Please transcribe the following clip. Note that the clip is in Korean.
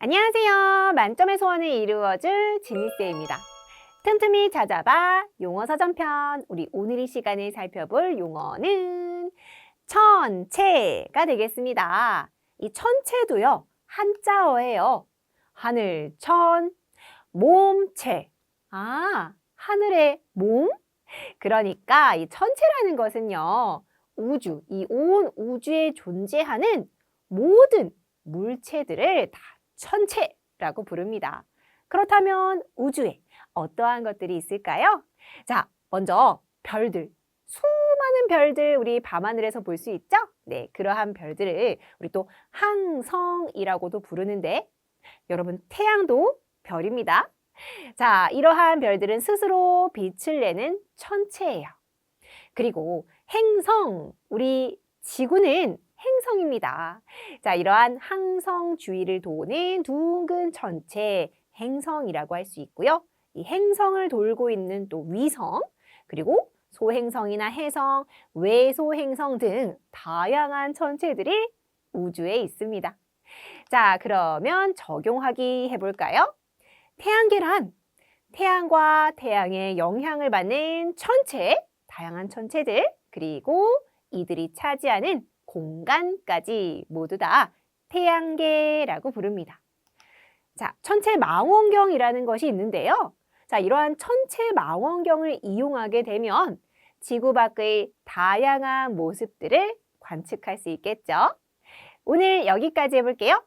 안녕하세요. 만점의 소원을 이루어줄 지니스입니다. 틈틈이 찾아봐 용어 서전편. 우리 오늘 이 시간에 살펴볼 용어는 천체가 되겠습니다. 이 천체도요, 한자어예요. 하늘 천, 몸체. 아, 하늘의 몸? 그러니까 이 천체라는 것은요, 우주, 이 온 우주에 존재하는 모든 물체들을 다 천체라고 부릅니다. 그렇다면 우주에 어떠한 것들이 있을까요? 자, 먼저 별들. 수많은 별들 우리 밤하늘에서 볼 수 있죠? 네, 그러한 별들을 우리 또 항성이라고도 부르는데 여러분 태양도 별입니다. 자, 이러한 별들은 스스로 빛을 내는 천체예요. 그리고 행성, 우리 지구는 행성입니다. 자, 이러한 항성 주위를 도는 둥근 천체, 행성이라고 할 수 있고요. 이 행성을 돌고 있는 또 위성, 그리고 소행성이나 해성, 외소행성 등 다양한 천체들이 우주에 있습니다. 자, 그러면 적용하기 해볼까요? 태양계란, 태양과 태양의 영향을 받는 천체, 다양한 천체들, 그리고 이들이 차지하는 공간까지 모두 다 태양계라고 부릅니다. 자, 천체 망원경이라는 것이 있는데요. 자, 이러한 천체 망원경을 이용하게 되면 지구 밖의 다양한 모습들을 관측할 수 있겠죠. 오늘 여기까지 해볼게요.